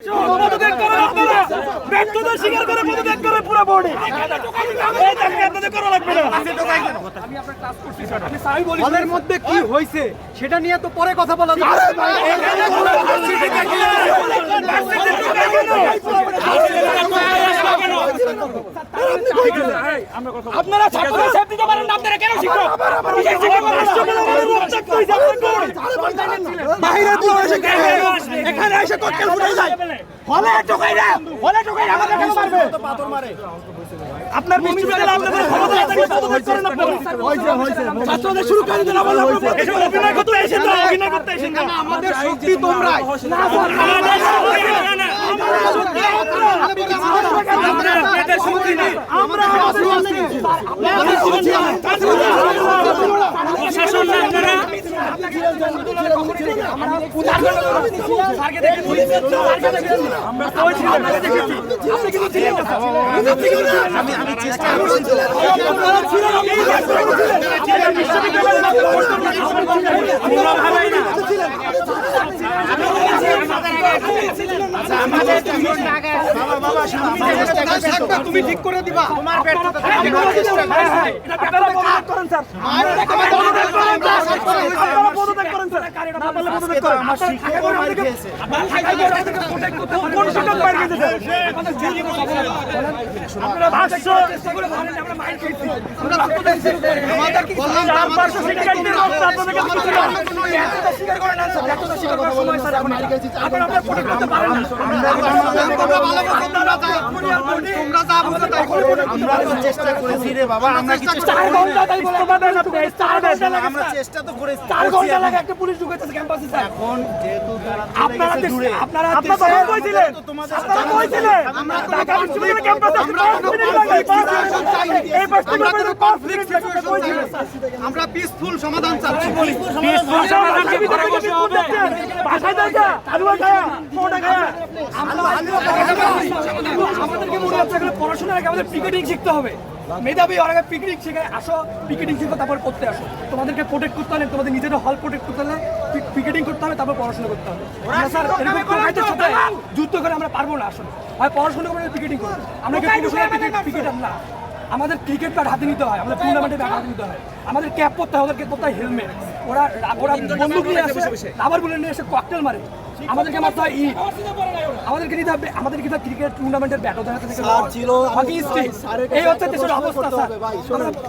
পদত্যাগ আপনারা স্বীকার করে পদত্যাগ করে পুরো বোর্ডে আপনাদের করা লাগবে না হলের মধ্যে কি হয়েছে সেটা নিয়ে তো পরে কথা বলা? আপনারা ছাত্রদের দিতে পারেন আপনারা কেন শিক্ষক বাইরে দিয়ে এসে এখানে এসে ককটেল ফুটে যায় হলে ঢোকাই না হলে ঢোকাই আমাদের কেন মারবে আপনার বিশ্ববিদ্যালয়ে আপনাদের ক্ষমতা আছে পদত্যাগ করেন আপনারা ছাত্রদের শুরু করে দিন আবার অভিনয় করতে এসেন না অভিনয় করতে এসেন না আমাদের শক্তি তোমরাই না আমাদের শক্তি না, না, শক্তি আমরা। আমরা শক্তি আমরা আমাদের শক্তি না। প্রশাসন না আপনারা। স্যারকে দেখেছি। স্যারকে দেখেছি। আমরা তো ছিলাম, আপনাকে দেখেছি। আপনি কিন্তু ছিলেন না, স্যার। আমি আমি চেষ্টা করছি আপনারা ছিলেন আপনি ছিলেন বিশ্ববিদ্যালয়ের আমরা ভাবাই না তুমি ঠিক করে দিবা তোমার তোমরা যা বলছো তাই করব চেষ্টা করেছি রে বাবা আমরা কি চেষ্টা চার ঘণ্টা তাই বলতে পারবেন আপনি চার ঘণ্টা লাগে আমরা চেষ্টা তো করেছি চার ঘণ্টা লাগে একটা পুলিশ ঢুকেছে ক্যাম্পাসে এখন যেহেতু আপনারা আপনারা আপনারা কইছিলেন আপনারা কইছিলেন ঢাকা ক্যাম্পাসে আমরা কোনো conflict চাইনি। এই আমরা কোনো কনফ্লিক্ট conflict পিসফুল সমাধান চাচ্ছি বাসায় দেখা খায়া কোটা খায়া আমাদেরকে মনে হচ্ছে এখানে পড়াশোনার আগে আমাদের পিকেটিং শিখতে হবে। মেধাবী ওর আগে পিকেটিং শিখে আসো পিকেটিং শিখো তারপর পড়তে আসো। তোমাদেরকে প্রোটেক্ট করতে হলে তোমাদের নিজেদের হল প্রোটেক্ট করতে হলে পিকেটিং করতে হবে তারপর পড়াশোনা করতে হবে। স্যার এরকম যুদ্ধ করে আমরা পারব না আসলে। হয় পড়াশোনা করে পিকেটিং করব আমরা না। আমাদের ক্রিকেট ব্যাট হাতে নিতে হয় আমাদের টুর্নামেন্টে ব্যাট হাতে নিতে হয়। আমাদের ক্যাপ পরতে হয় ওদেরকে পরতে হয় হেলমেট ওরা ওরা বন্দুক নিয়ে আসে রাবার বুলেট নিয়ে এসে ককটেল মারে। আমাদেরকে মাত্র ইট আমাদেরকে নিতে হবে আমাদের কিন্তু ক্রিকেট টুর্নামেন্টের ব্যাট ওদের হাতে থেকে ছিল এই হচ্ছে দেশের অবস্থা স্যার।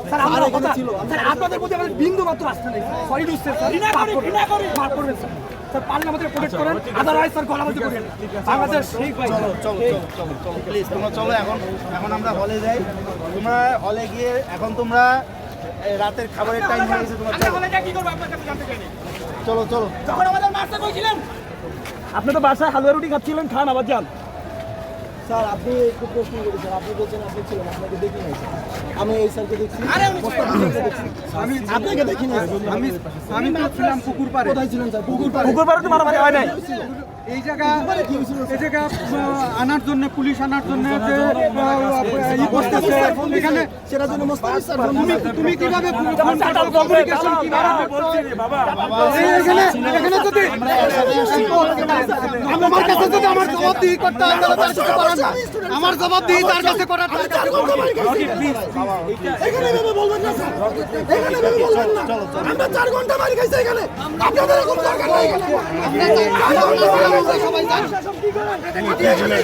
স্যার আমরা কথা স্যার আপনাদের প্রতি আমাদের বিন্দু মাত্র নেই সরি স্যার মাফ করবেন। মাফ করবেন স্যার। স্যার পারলে আমাদের প্রোটেক্ট করেন। আদারওয়াইজ স্যার গলাবাজি করেন বাংলাদেশ ঠিক ভাই। চলো চলো চলো চলো প্লিজ তোমরা চলো এখন এখন আমরা হলে যাই। তোমরা হলে গিয়ে এখন তোমরা রাতের খাবারের টাইম হয়ে গেছে তোমার চলো। কি করব আপনার কাছে জানতে চাইনি? চলো চলো। যখন আমাদের মারতে কইছিলেন আপনি তো বাসায় হালুয়া রুটি খাচ্ছিলেন খান আবার যান। স্যার আপনি একটু প্রশ্ন করেছেন। আপনি বলছেন আপনি ছিলেন আপনাকে দেখি নাই। আমি এই স্যারকে দেখছি। আপনাকে দেখি নাই আমি আমি তো ছিলাম পুকুর পাড়ে। কোথায় ছিলেন স্যার? পুকুর পাড়ে। পুকুর পাড়ে তো মারামারি হয় নাই। এই জায়গা এই জায়গা আনার জন্য পুলিশ আনার জন্য এখানে তুমি কীভাবে এখানে যদি আমার কাছে যদি আমার জবাবদিহি করতে হয় তাহলে তার কাছে করার না। আমার জবাবদিহি তার কাছে করার তার কাছে করতে হবে। এখানে ভেবে বলবেন না স্যার। এখানে ভেবে বলবেন না। আমরা চার ঘণ্টা মারি খাইছি এখানে। আপনাদের এরকম দরকার নাই এখানে। সবাই জানে।